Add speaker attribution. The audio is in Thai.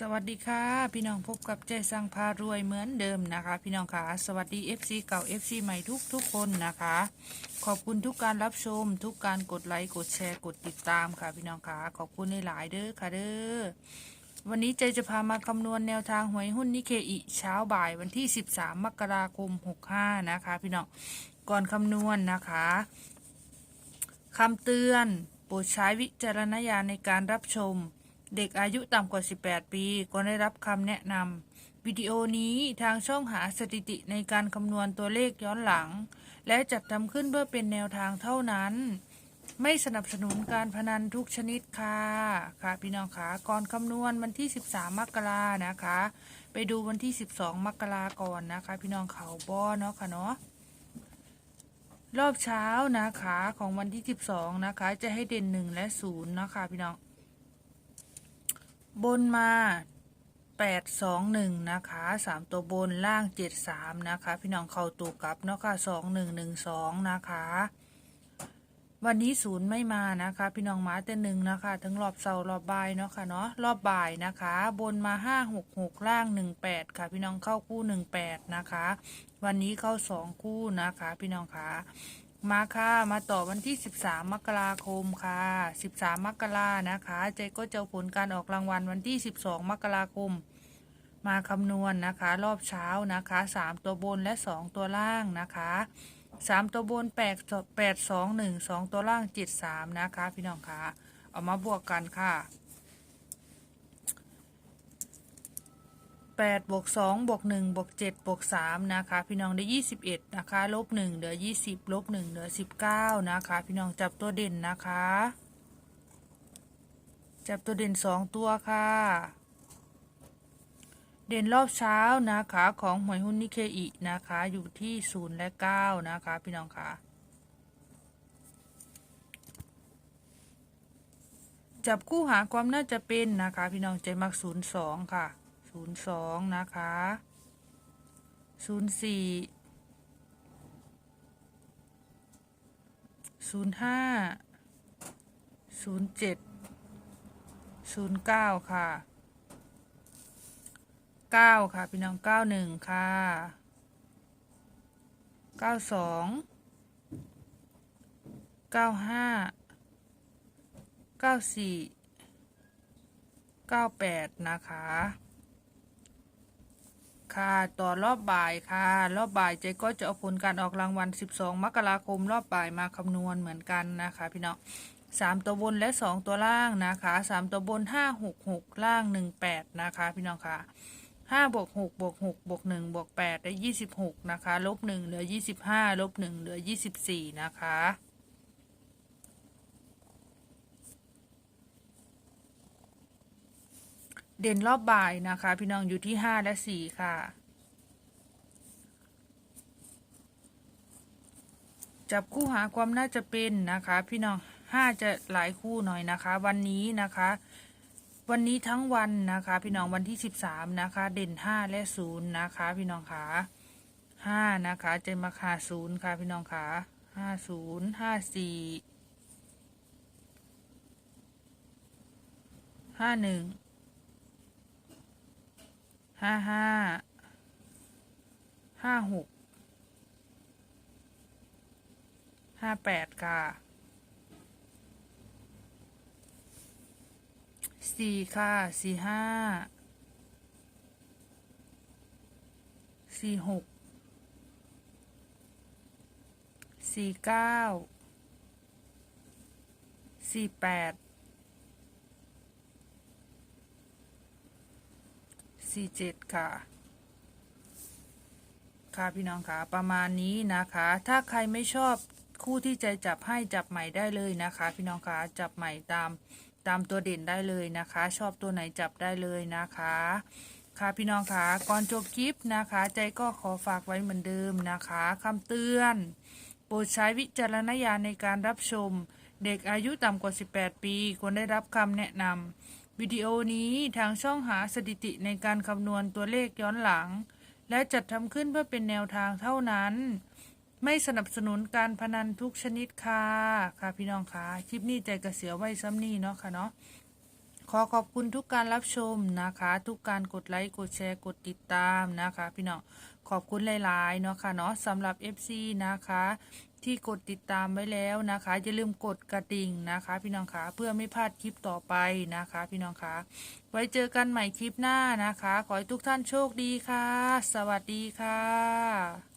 Speaker 1: สวัสดีค่ะ พี่น้องพบกับใจสังพารวยเหมือนเดิมนะคะ พี่น้องค่ะสวัสดี FC เก่า FC ใหม่ทุกทุกคนนะคะ ขอบคุณทุกการรับชม ทุกการกดไลค์กดแชร์กดติดตามค่ะ พี่น้องค่ะขอบคุณในหลายๆเด้อค่ะเด้อวันนี้ใจจะพามาคำนวณแนวทางหวยหุ้นนิเคอิเช้าบ่ายวันที่ 13 มกราคม 65 นะคะ พี่น้องก่อนคำนวณนะคะคำเตือนโปรดใช้วิจารณญาณในการรับชม เด็กอายุต่ำกว่า 18 ปีก็ได้รับคำแนะนำวิดีโอนี้ทางช่องหาสถิติในการคำนวณตัวเลขย้อนหลัง และจัดทำขึ้นเพื่อเป็นแนวทางเท่านั้น ไม่สนับสนุนการพนันทุกชนิดค่ะค่ะพี่น้องคะก่อนคำนวณวันที่ 13 มกรานะคะ ไปดูวันที่ 12 มกราก่อนนะคะ พี่น้องเขาบ้อเนาะค่ะเนาะรอบเช้านะคะของวันที่ 12 นะคะ จะให้เด่น 1 และ 0 นะคะ พี่น้อง บนมาแปดสองหนึ่งนะคะสามตัวบนล่างเจ็ดสามนะคะ พี่น้องเข้าตัวกลับเนาะค่ะสองหนึ่งหนึ่งสองนะคะ วันนี้ศูนย์ไม่มานะคะ พี่น้องมาแต่หนึ่งนะคะ ทั้งรอบเสาร์รอบบ่ายเนาะค่ะเนาะรอบบ่ายนะคะ บนมาห้าหกหกล่างหนึ่งแปดค่ะ พี่น้องเข้าคู่หนึ่งแปดนะคะ วันนี้เข้าสองคู่นะคะ พี่น้องคะ มาค่ะ มาต่อวันที่ 13 มกราคมค่ะ 13 มกรานะคะ เจ๊ก็จะผลการออกรางวัลวันที่ 12 มกราคม มาคำนวณนะคะ รอบเช้านะคะ 3 ตัวบนและ 2 ตัวล่างนะคะ 3 ตัวบน 8 8 2 1 2 ตัวล่าง 7 3 นะคะ พี่น้องคะเอามาบวกกันค่ะ แปดบวกสองบวกหนึ่งบวกเจ็ดบวกสามนะคะ พี่น้องได้ยี่สิบเอ็ดนะคะ ลบหนึ่งเหลือยี่สิบลบหนึ่งเหลือสิบเก้านะคะ พี่น้องจับตัวเด่นนะคะ จับตัวเด่นสองตัวค่ะ เด่นรอบเช้านะคะของหวยหุ้นนิเคอินะคะ อยู่ที่ศูนย์และเก้านะคะ พี่น้องค่ะจับคู่หาความน่าจะเป็นนะคะ พี่น้องใจมักศูนย์สองค่ะ ศูนย์สองนะคะศูนย์สี่ศูนย์ห้าศูนย์เจ็ดศูนย์เก้าค่ะเก้าค่ะ พี่น้องเก้าหนึ่งค่ะเก้าสองเก้าห้าเก้าสี่เก้าแปดนะคะ ค่ะ ต่อรอบบ่ายค่ะ รอบบ่ายเจ๊ก็จะเอาผลการออกรางวัล 12 มกราคมรอบบ่ายมาคำนวณเหมือนกันนะคะ พี่น้องสามตัวบนและสองตัวล่างนะคะสามตัวบนห้าหกหกล่างหนึ่งแปดนะคะ พี่น้องค่ะห้าบวกหกบวกหกบวกหนึ่งบวกแปดได้ยี่สิบหกนะคะ ลบหนึ่งเหลือยี่สิบห้าลบหนึ่งเหลือยี่สิบสี่นะคะ เด่นรอบบ่ายนะคะ พี่น้องอยู่ที่ห้าและสี่ค่ะ จับคู่หาความน่าจะเป็นนะคะ พี่น้องห้าจะหลายคู่หน่อยนะคะ วันนี้นะคะ วันนี้ทั้งวันนะคะ พี่น้องวันที่สิบสามนะคะ เด่นห้าและศูนย์นะคะ พี่น้องขาห้านะคะจะมาคาศูนย์ค่ะ พี่น้องขาห้าศูนย์ห้าสี่ห้าหนึ่ง ห้าห้า ห้าหก ห้าแปดค่ะสี่ค่ะ สี่ห้า สี่หก สี่เก้า สี่แปด สี่เจ็ดค่ะ ค่ะพี่น้องค่ะ ประมาณนี้นะคะ ถ้าใครไม่ชอบคู่ที่ใจจับให้จับใหม่ได้เลยนะคะ พี่น้องคะจับใหม่ตามตามตัวเด่นได้เลยนะคะ ชอบตัวไหนจับได้เลยนะคะ ค่ะพี่น้องคะก่อนจบคลิปนะคะ ใจก็ขอฝากไว้เหมือนเดิมนะคะคำเตือน โปรดใช้วิจารณญาณในการรับชม เด็กอายุต่ำกว่า 18 ปีควรได้รับคำแนะนำ วิดีโอนี้ทางช่องหาสถิติในการคำนวณตัวเลขย้อนหลัง และจัดทำขึ้นเพื่อเป็นแนวทางเท่านั้น ไม่สนับสนุนการพนันทุกชนิดค่ะ ค่ะพี่น้องค่ะ คลิปนี้ใจกระเสียไว้ซ้ำนี่เนาะค่ะเนาะ ขอขอบคุณทุกการรับชมนะคะ ทุกการกดไลค์ กดแชร์ กดติดตามนะคะ พี่น้อง ขอบคุณหลาย ๆ เนาะค่ะเนาะสำหรับ FC นะคะ ที่กดติดตามไว้แล้วนะคะอย่าลืมกดกระดิ่งนะคะ พี่น้องคะเพื่อไม่พลาดคลิปต่อไปนะคะ พี่น้องคะไว้เจอกันใหม่คลิปหน้านะคะ ขอให้ทุกท่านโชคดีค่ะ สวัสดีค่ะ